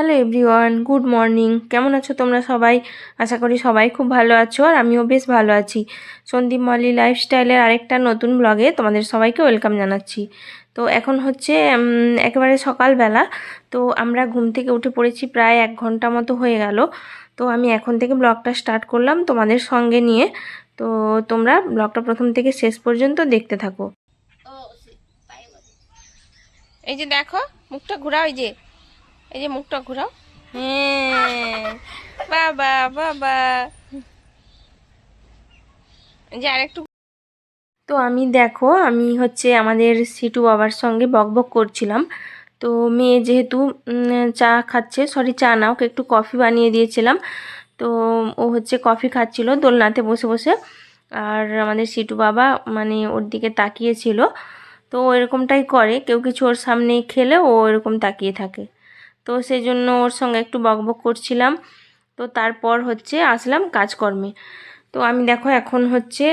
Hello everyone good morning কেমন আছো তোমরা সবাই? আশা করি সবাই খুব ভালো আছো আর আমিও বেশ ভালো আছি। সন্দীপ মল্লি লাইফস্টাইলের আরেকটা নতুন ব্লগে তোমাদের সবাইকে ওয়েলকাম জানাচ্ছি। তো এখন হচ্ছে একেবারে সকালবেলা। তো আমরা ঘুম থেকে উঠে পড়েছি প্রায় এক ঘণ্টা মতো হয়ে গেল। তো আমি এখন থেকে ব্লগটা স্টার্ট করলাম তোমাদের সঙ্গে নিয়ে। তো তোমরা ব্লগটা প্রথম থেকে শেষ পর্যন্ত দেখতে থাকো। এই যে দেখো, মুখটা ঘোরাও এই যে। এই যে মুখটা ঘোরাও। হ্যাঁ। বাবা বাবা। যে আরেকটু তো আমি দেখো আমি হচ্ছে আমাদের সিটু বাবার সঙ্গে বকবক করছিলাম। তো মেয়ে যেহেতু চা খাচ্ছে সরি চা না ওকে একটু কফি বানিয়ে দিয়েছিলাম। তো ও হচ্ছে কফি খাচ্ছিল দোলনাতে বসে বসে। আর আমাদের সিটু বাবা মানে ওর দিকে তাকিয়েছিল। তো ও এরকমটাই করে কেউ কিছু ওর সামনে খেলে ও এরকম তাকিয়ে থাকে। তো সেই জন্য ওর সঙ্গে একটু বকবক করছিলাম। তো তারপর হচ্ছে আসলাম কাজকর্মে। তো আমি দেখো এখন হচ্ছে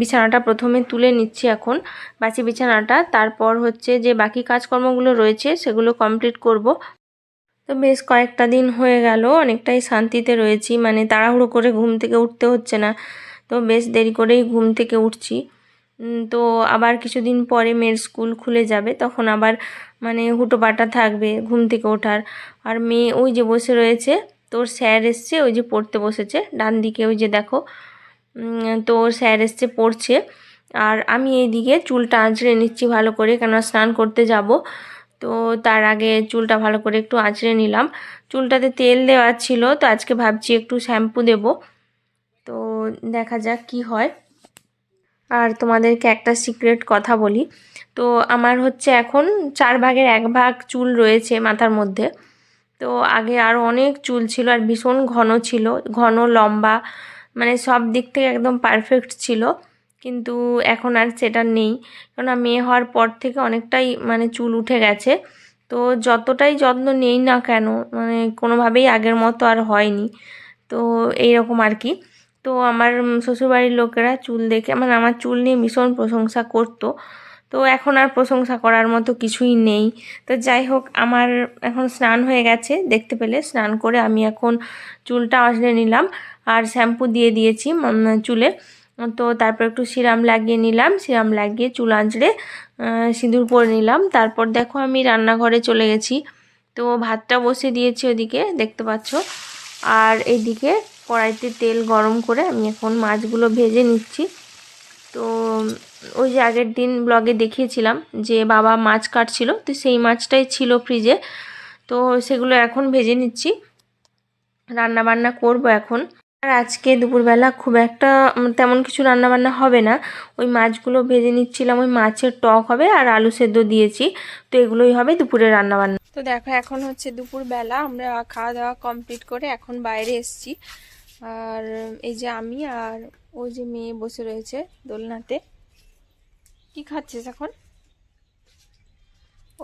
বিছানাটা প্রথমে তুলে নিচ্ছি এখন, বাসি বিছানাটা। তারপর হচ্ছে যে বাকি কাজকর্মগুলো রয়েছে সেগুলো কমপ্লিট করব। তো বেশ কয়েকটা দিন হয়ে গেল, অনেকটাই শান্তিতে রয়েছি। মানে তাড়াহুড়ো করে ঘুম থেকে উঠতে হচ্ছে না। তো বেশ দেরি করেই ঘুম থেকে উঠছি। তো আবার কিছুদিন পরে মেয়ের স্কুল খুলে যাবে, তখন আবার হুটোপাটা থাকবে ঘুম থেকে ওঠার। আর মেয়ে ওই যে বসে রয়েছে তোর স্যার এসছে ওই যে পড়তে বসেছে। ডান দিকে ওই যে দেখো উম, তো স্যার এসছে পড়ছে। আর আমি এইদিকে চুলটা আঁচড়ে নিচ্ছি ভালো করে কেন স্নান করতে যাব। তো তার আগে চুলটা ভালো করে একটু আঁচড়ে নিলাম। চুলটাতে তেল দেওয়া ছিল তো আজকে ভাবছি একটু শ্যাম্পু দেব। তো দেখা যাক কি হয়। আর তোমাদেরকে একটা সিক্রেট কথা বলি। তো আমার হচ্ছে এখন চার ভাগের এক ভাগ চুল রয়েছে মাথার মধ্যে। তো আগে আরও অনেক চুল ছিল আর ভীষণ ঘন ছিল, ঘন, লম্বা মানে সব দিক থেকে একদম পারফেক্ট ছিল। কিন্তু এখন আর সেটা নেই কেননা মেয়ে হওয়ার পর থেকে অনেকটাই মানে চুল উঠে গেছে। তো যতটাই যত্ন নেই না কেন মানে কোনোভাবেই আগের মতো আর হয়নি। তো এই রকম আর কি। তো আমার শ্বশুরবাড়ির লোকেরা চুল দেখে মানে আমার চুল নিয়ে ভীষণ প্রশংসা করতো। তো এখন আর প্রশংসা করার মতো কিছুই নেই। তো যাই হোক, আমার এখন স্নান হয়ে গেছে, দেখতে পেলে স্নান করে আমি এখন চুলটা আঁচড়ে নিলাম আর শ্যাম্পু দিয়ে দিয়েছি চুলে। তো তারপর একটু সিরাম লাগিয়ে নিলাম, সিরাম লাগিয়ে চুল আঁচড়ে সিঁদুর পরে নিলাম। তারপর দেখো আমি রান্নাঘরে চলে গেছি। তো ভাতটা বসিয়ে দিয়েছি ওদিকে, দেখতে পাচ্ছ। আর এইদিকে কড়াইতে তেল গরম করে আমি এখন মাছগুলো ভেজে নিচ্ছি। তো ওই যে আগের দিন ব্লগে দেখিয়েছিলাম যে বাবা মাছ কাটছিল, তো সেই মাছটাই ছিল ফ্রিজে তো সেগুলো এখন ভেজে নিচ্ছি। রান্না বান্না করব এখন। আর আজকে দুপুরবেলা খুব একটা তেমন কিছু রান্না বান্না হবে না। ওই মাছগুলো ভেজে নিচ্ছিলাম, ওই মাছের টক হবে আর আলু সেদ্ধ দিয়েছি। তো এগুলোই হবে দুপুরে রান্না বান্না তো দেখো, এখন হচ্ছে দুপুরবেলা, আমরা খাওয়া দাওয়া কমপ্লিট করে এখন বাইরে এসেছি। আর এই যে আমি আর ওই যে মেয়ে বসে রয়েছে দোলনাতে। কি খাচ্ছিস এখন?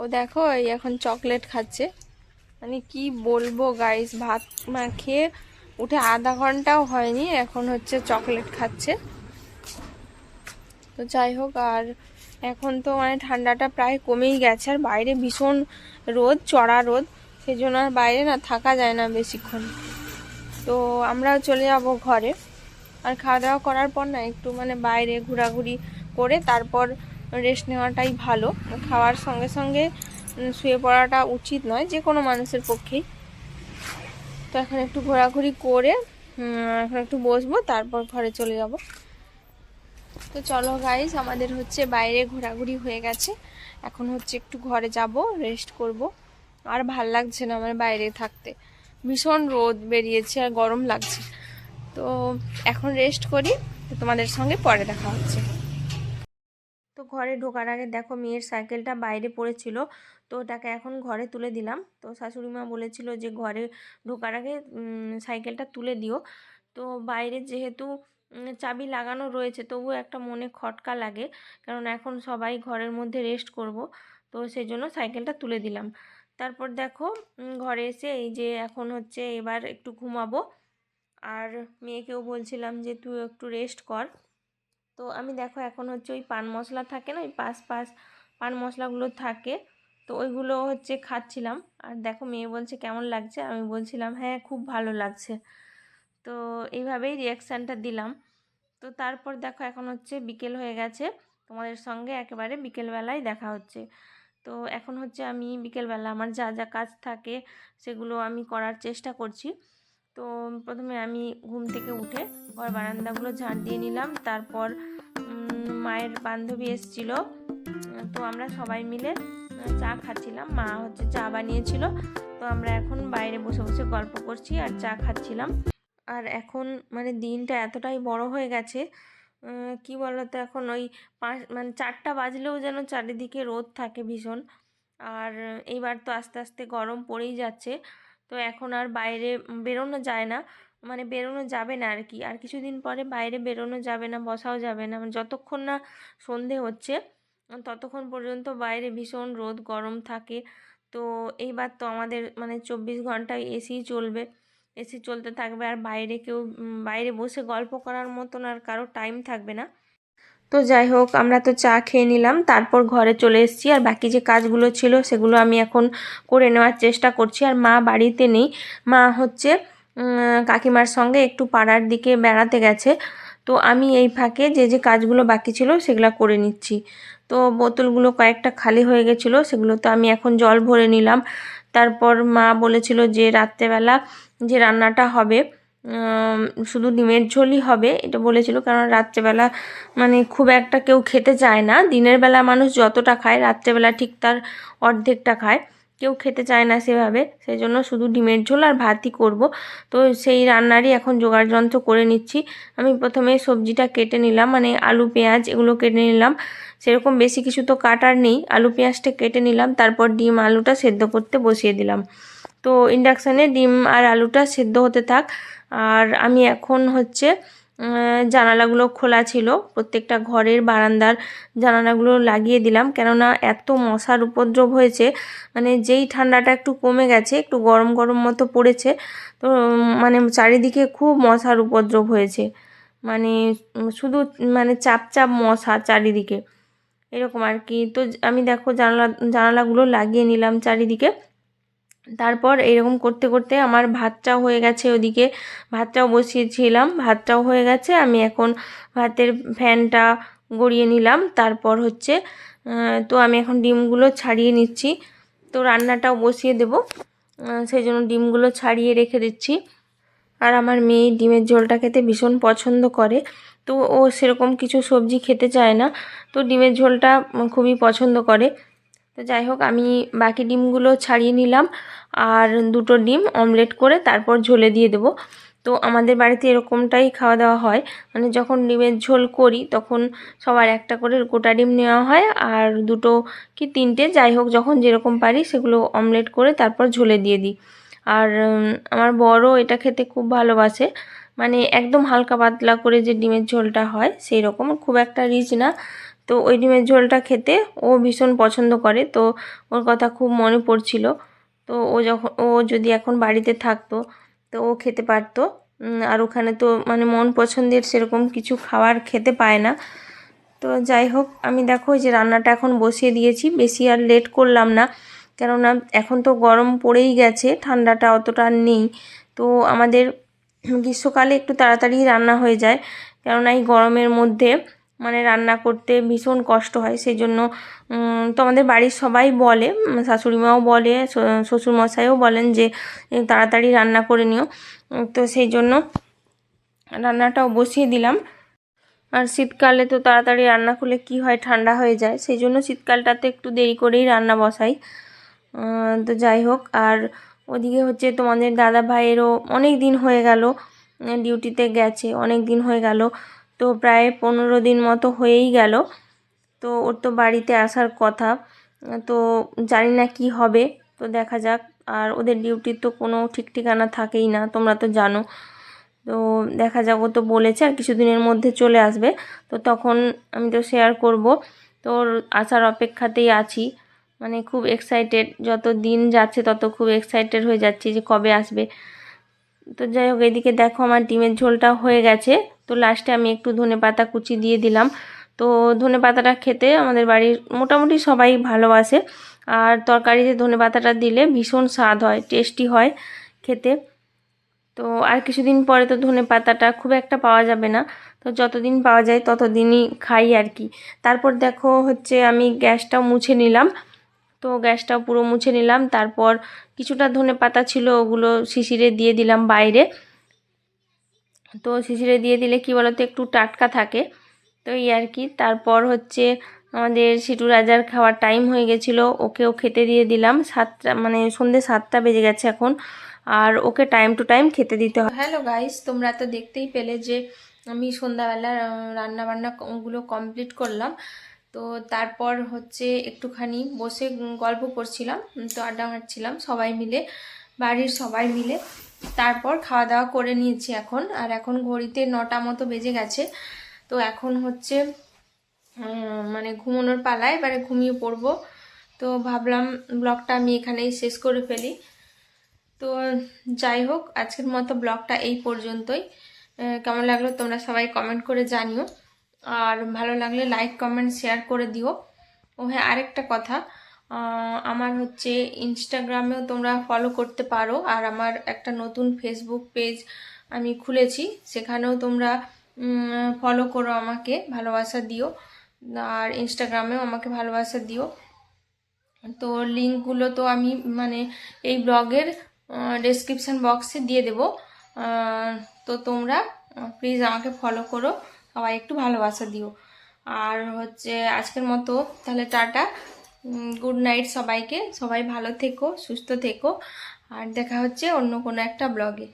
ও দেখো, এই এখন চকলেট খাচ্ছে। মানে কি বলব গাইস ভাত খেয়ে উঠে আধা ঘন্টাও হয়নি, এখন হচ্ছে চকলেট খাচ্ছে। তো যাই হোক, আর এখন তো মানে ঠান্ডাটা প্রায় কমেই গেছে, আর বাইরে ভীষণ রোদ, চড়া রোদ। সেই জন্য আর বাইরে না থাকা যায় না বেশিক্ষণ। তো আমরা চলে যাব ঘরে। আর খাওয়া দাওয়া করার পর না একটু মানে বাইরে ঘোরাঘুরি করে তারপর রেস্ট নেওয়াটাই ভালো। খাওয়ার সঙ্গে সঙ্গে শুয়ে পড়াটা উচিত নয় যে কোনো মানুষের পক্ষেই। তো এখন একটু ঘোরাঘুরি করে এখন একটু বসবো, তারপর ঘরে চলে যাব। তো চলো গাইস আমাদের হচ্ছে বাইরে ঘোরাঘুরি হয়ে গেছে। এখন হচ্ছে একটু ঘরে যাব রেস্ট করব। আর ভালো লাগছে না আমার বাইরে থাকতে। ভীষণ রোদ বেরিয়েছে আর গরম লাগছে। তো এখন রেস্ট করি, তোমাদের সঙ্গে পরে দেখা হচ্ছে। তো ঘরে ঢোকার আগে দেখো মেয়ের সাইকেলটা বাইরে পড়েছিল, তো ওটাকে এখন ঘরে তুলে দিলাম। তো শাশুড়ি মা বলেছিল যে ঘরে ঢোকার আগে সাইকেলটা তুলে দিও। তো বাইরে যেহেতু চাবি লাগানো রয়েছে, তবুও একটা মনে খটকা লাগে। কারণ এখন সবাই ঘরের মধ্যে রেস্ট করব, তো সেই জন্য সাইকেলটা তুলে দিলাম। তারপর দেখো ঘরে এসে এই যে এখন হচ্ছে এবার একটু ঘুমাবো। আর মেয়েকেও বলছিলাম যে, তুই একটু রেস্ট কর। তো আমি দেখো এখন হচ্ছে ওই পান মশলা থাকে না, ওই পাশ পাশ পান মশলাগুলো থাকে, তো ওইগুলো হচ্ছে খাচ্ছিলাম। আর দেখো মেয়ে বলছে, কেমন লাগছে? আমি বলছিলাম হ্যাঁ খুব ভালো লাগছে। তো এইভাবেই রিয়াকশানটা দিলাম। তো তারপর দেখো এখন হচ্ছে বিকেল হয়ে গেছে, তোমাদের সঙ্গে একেবারে বিকেলবেলায় দেখা হচ্ছে। তো এখন হচ্ছে আমি বিকেলবেলা আমার যা যা কাজ থাকে সেগুলো আমি করার চেষ্টা করছি। তো প্রথমে আমি ঘুম থেকে উঠে ঘর বারান্দাগুলো ঝাঁট দিয়ে নিলাম। তারপর মায়ের বান্ধবী এসেছিল। তো আমরা সবাই মিলে চা খাচ্ছিলাম। মা হচ্ছে চা বানিয়েছিল। তো আমরা এখন বাইরে বসে বসে গল্প করছি আর চা খাচ্ছিলাম। আর এখন মানে দিনটা এতটাই বড় হয়ে গেছে কি বলতো এখন ওই পাঁচ মানে চারটা বাজলেও যেন চারিদিকে রোদ থাকে ভীষণ। আর এইবার তো আস্তে আস্তে গরম পড়েই যাচ্ছে। তো এখন আর বাইরে বেরোনো যায় না মানে বেরোনো যাবে না আর কি। আর কিছুদিন পরে বাইরে বেরোনো যাবে না, বসাও যাবে না। মানে যতক্ষণ না সন্ধে হচ্ছে, ততক্ষণ পর্যন্ত বাইরে ভীষণ রোদ, গরম থাকে। তো এইবার তো আমাদের মানে চব্বিশ ঘন্টায় এসি চলবে। এসি চলতে থাকবে আর বাইরে কেউ বাইরে বসে গল্প করার মতন আর কারও টাইম থাকবে না। তো যাই হোক, আমরা তো চা খেয়ে নিলাম, তারপর ঘরে চলে এসেছি। আর বাকি যে কাজগুলো ছিল, সেগুলো আমি এখন করে নেওয়ার চেষ্টা করছি। আর মা বাড়িতে নেই। মা হচ্ছে কাকিমার সঙ্গে একটু পাড়ার দিকে বেড়াতে গেছে। তো আমি এই ফাঁকে যে যে কাজগুলো বাকি ছিল, সেগুলো করে নিচ্ছি। তো বোতলগুলো কয়েকটা খালি হয়ে গেছিল সেগুলো তো আমি এখন জল ভরে নিলাম। তারপর মা বলেছিল যে রাত্রেবেলা যে রান্নাটা হবে শুধু ডিমের ঝোলই হবে, এটা বলেছিল। কারণ রাত্রেবেলা মানে খুব একটা কেউ খেতে চায় না। দিনের বেলা মানুষ যতটা খায়, রাত্রেবেলা ঠিক তার অর্ধেকটা খায়। কেউ খেতে চায় না সেভাবে। সেই জন্য শুধু ডিমের ঝোল আর ভাতই করব। তো সেই রান্নারই এখন যন্ত্র করে নিচ্ছি। আমি প্রথমে সবজিটা কেটে নিলাম মানে আলু, পেঁয়াজ এগুলো কেটে নিলাম। সেরকম বেশি কিছু তো কাটার নেই। আলু পেঁয়াজটা কেটে নিলাম, তারপর ডিম আলুটা সেদ্ধ করতে বসিয়ে দিলাম। তো ইন্ডাকশানে ডিম আর আলুটা সেদ্ধ হতে থাক। আর আমি এখন হচ্ছে জানালাগুলো খোলা ছিল। প্রত্যেকটা ঘরের বারান্দার জানালাগুলো লাগিয়ে দিলাম। কেননা এত মশার উপদ্রব হয়েছে মানে যেই ঠান্ডাটা একটু কমে গেছে, একটু গরম গরম মতো পড়েছে, তো মানে চারিদিকে খুব মশার উপদ্রব হয়েছে। মানে শুধু মানে চাপ চাপ মশা চারিদিকে। এরকম আর কি তো আমি দেখো জানালা, জানালাগুলো লাগিয়ে নিলাম চারিদিকে। তারপর এরকম করতে করতে আমার ভাতটাও হয়ে গেছে ওদিকে। ভাতটাও বসিয়েছিলাম, ভাতটাও হয়ে গেছে। আমি এখন ভাতের ফ্যানটা গড়িয়ে নিলাম। তারপর হচ্ছে তো আমি এখন ডিমগুলো ছাড়িয়ে নিচ্ছি। তো রান্নাটাও বসিয়ে দেব। সেই জন্য ডিমগুলো ছাড়িয়ে রেখে দিচ্ছি। আর আমার মেয়ে ডিমের ঝোলটা খেতে ভীষণ পছন্দ করে, তো ও সেরকম কিছু সবজি খেতে চায় না, তো ডিমের ঝোলটা খুবই পছন্দ করে। তো যাই হোক, আমি বাকি ডিমগুলো ছাড়িয়ে নিলাম আর দুটো ডিম অমলেট করে তারপর ঝোলে দিয়ে দেবো। তো আমাদের বাড়িতে এরকমটাই খাওয়া দাওয়া হয় মানে যখন ডিমের ঝোল করি তখন সবার একটা করে গোটা ডিম নেওয়া হয় আর দুটো কি তিনটে, যাই হোক, যখন যেরকম পারি সেগুলো অমলেট করে তারপর ঝোলে দিয়ে দিই। আর আমার বড় এটা খেতে খুব ভালোবাসে। মানে একদম হালকা পাতলা করে যে ডিমের ঝোলটা হয় সেই রকম খুব একটা রিচ না। তো ওই ডিমের ঝোলটা খেতে ও ভীষণ পছন্দ করে। তো ওর কথা খুব মনে পড়ছিল। তো ও যখন, ও যদি এখন বাড়িতে থাকতো, তো ও খেতে পারতো। আর ওখানে তো মানে মন পছন্দের সেরকম কিছু খাবার খেতে পায় না। তো যাই হোক, আমি দেখো যে রান্নাটা এখন বসিয়ে দিয়েছি। বেশি আর লেট করলাম না। কেননা এখন তো গরম পড়েই গেছে, ঠান্ডাটা অতটা নেই। তো আমাদের গ্রীষ্মকালে একটু তাড়াতাড়ি রান্না হয়ে যায়, কেননা এই গরমের মধ্যে মানে রান্না করতে ভীষণ কষ্ট হয়। সেই জন্য তো আমাদের বাড়ির সবাই বলে, শাশুড়িমাও বলে শ্বশুরমশাইও বলেন যে তাড়াতাড়ি রান্না করে নিও। তো সেই জন্য রান্নাটাও বসিয়ে দিলাম। আর শীতকালে তো তাড়াতাড়ি রান্না করলে কি হয়, ঠান্ডা হয়ে যায়। সেই জন্য শীতকালটাতে একটু দেরি করেই রান্না বসাই। তো যাই হোক, আর ওদিকে হচ্ছে তোমাদের দাদা ভাইয়েরও অনেক দিন হয়ে গেল ডিউটিতে গেছে, অনেক দিন হয়ে গেল, তো প্রায় পনেরো দিন মতো হয়েই গেল। তো ওর তো বাড়িতে আসার কথা, তো জানি না কি হবে, তো দেখা যাক, আর ওদের ডিউটির তো কোনো ঠিক ঠিকানা থাকেই না, তোমরা তো জানো। তো দেখা যাক, ও তো বলেছে আর কিছুদিনের মধ্যে চলে আসবে, তো তখন আমি তো শেয়ার করব তোর আসার অপেক্ষাতেই আছি। মানে খুব এক্সাইটেড যত দিন যাচ্ছে তত খুব এক্সাইটেড হয়ে যাচ্ছি যে কবে আসবে। তো যাই হোক, এদিকে দেখো আমার ডিমের ঝোলটা হয়ে গেছে। তো লাস্টে আমি একটু ধনে পাতা কুচি দিয়ে দিলাম। তো ধনে পাতাটা খেতে আমাদের বাড়ির মোটামুটি সবাই ভালোবাসে। আর তরকারিতে ধনে পাতাটা দিলে ভীষণ স্বাদ হয় টেস্টি হয় খেতে। তো আর কিছুদিন পরে তো ধনে পাতাটা খুব একটা পাওয়া যাবে না। তো যতদিন পাওয়া যায় ততদিনই খাই আর কি। তারপর দেখো হচ্ছে আমি গ্যাসটাও মুছে নিলাম। তো গ্যাসটাও পুরো মুছে নিলাম। তারপর কিছুটা ধনে পাতা ছিল, ওগুলো শিশিরে দিয়ে দিলাম বাইরে। তো শিশিরে দিয়ে দিলে কি বলতো, একটু টাটকা থাকে। তো এই আর কি। তারপর হচ্ছে আমাদের সিটু রাজার খাওয়ার টাইম হয়ে গেছিল। ওকেও খেতে দিয়ে দিলাম। সাতটা মানে সন্ধ্যে সাতটা বেজে গেছে এখন। আর ওকে টাইম টু টাইম খেতে দিতে হয়। হ্যালো গাইস তোমরা তো দেখতেই পেলে যে আমি সন্ধ্যাবেলা রান্না বান্নাগুলো কমপ্লিট করলাম। তো তারপর হচ্ছে একটুখানি বসে গল্প করছিলাম তো আড্ডা মারছিলাম সবাই মিলে, বাড়ির সবাই মিলে। তারপর খাওয়া দাওয়া করে নিয়েছি এখন, আর এখন ঘড়িতে নটা মতো বেজে গেছে। তো এখন হচ্ছে মানে ঘুমানোর পালা এবারে ঘুমিয়ে পড়ব। তো ভাবলাম ব্লগটা আমি এখানেই শেষ করে ফেলি। তো যাই হোক, আজকের মতো ব্লগটা এই পর্যন্তই। কেমন লাগল তোমরা সবাই কমেন্ট করে জানিও। আর ভালো লাগলে লাইক কমেন্ট শেয়ার করে দিও। ও হ্যাঁ আরেকটা কথা আমার হচ্ছে ইনস্টাগ্রামেও তোমরা ফলো করতে পারো। আর আমার একটা নতুন ফেসবুক পেজ আমি খুলেছি, সেখানেও তোমরা ফলো করো আমাকে, ভালোবাসা দিও। আর ইনস্টাগ্রামেও আমাকে ভালোবাসা দিও। তো লিঙ্কগুলো তো আমি মানে এই ব্লগের ডেসক্রিপশন বক্সে দিয়ে দেবো। তো তোমরা প্লিজ আমাকে ফলো করো। সবাই একটু ভালোবাসা দিও। আর হচ্ছে আজকের মতো, তাহলে টাটা। গুড নাইট সবাইকে। সবাই ভালো থেকো, সুস্থ থেকো। আর দেখা হচ্ছে অন্য কোনো একটা ব্লগে